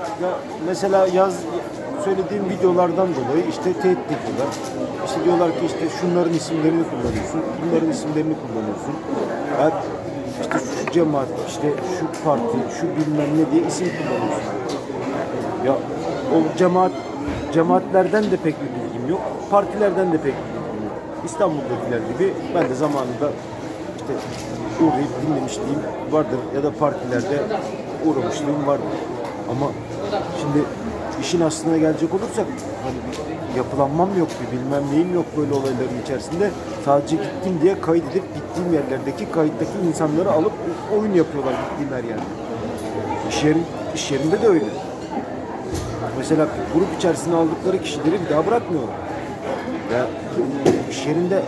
Ya mesela yaz söylediğim videolardan dolayı işte tehdit ediyorlar. İşte diyorlar ki işte şunların isimlerini kullanıyorsun, bunların isimlerini kullanıyorsun. Ya işte şu cemaat, işte şu parti, şu bilmem ne diye isim kullanıyorsun. Ya o cemaat cemaatlerden de pek bir bilgim yok. Partilerden de pek bir bilgim yok. İstanbul'dakiler gibi ben de zamanında işte uğrayıp dinlemişliğim vardır ya da partilerde uğramışlığım vardır. Ama şimdi işin aslına gelecek olursak hani bir yapılanmam yok, bir bilmem neyim yok böyle olayların içerisinde. Sadece gittim diye kaydedip gittiğim yerlerdeki kayıttaki insanları alıp oyun yapıyorlar gittiğim her yerde. İş, yerin, iş yerinde de öyle. Mesela grup içerisine aldıkları kişileri bir daha bırakmıyorlar. Ya iş yerinde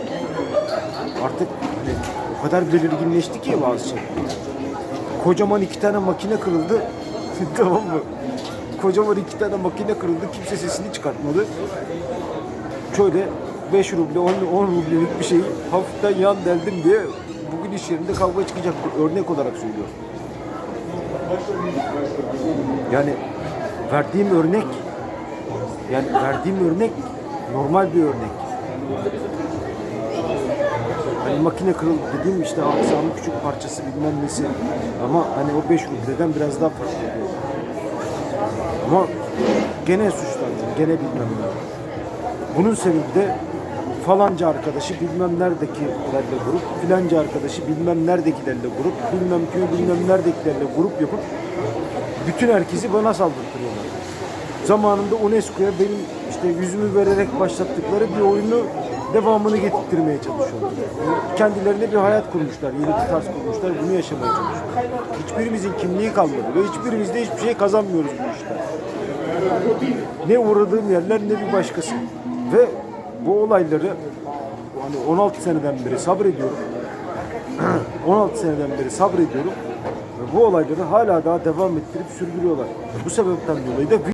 artık hani o kadar belirginleşti ki bazı şey. Kocaman iki tane makine kırıldı. tamam mı? Kocaman iki tane makine kırıldı. Kimse sesini çıkartmadı. Şöyle 5 ruble, 10, 10 rublelik bir şeyi hafiften yan deldim diye bugün iş yerinde kavga çıkacak. Örnek olarak söylüyorum. Yani verdiğim örnek yani verdiğim örnek normal bir örnek. Hani makine kırıldı dediğim işte aksamın küçük parçası bilmem nesi. Ama hani o 5 rubleden biraz daha farklı. Ama gene suçlandım, gene bilmem ne. Bunun sebebi de falanca arkadaşı bilmem neredekilerle grup, filanca arkadaşı bilmem neredekilerle grup, bilmem köy bilmem neredekilerle grup yapıp bütün herkesi bana saldırtıyorlar. Zamanında UNESCO'ya benim işte yüzümü vererek başlattıkları bir oyunu devamını getirtmeye çalışıyorlar. Kendilerine bir hayat kurmuşlar, yeni bir tarz kurmuşlar, bunu yaşamaya çalışıyorlar. Hiçbirimizin kimliği kalmadı ve hiçbirimiz de hiçbir şey kazanmıyoruz bu işte. Ne uğradığım yerler ne bir başkası. Ve bu olayları hani 16 seneden beri sabrediyorum. 16 seneden beri sabrediyorum. Ve bu olayları hala daha devam ettirip sürdürüyorlar. Bu sebepten dolayı da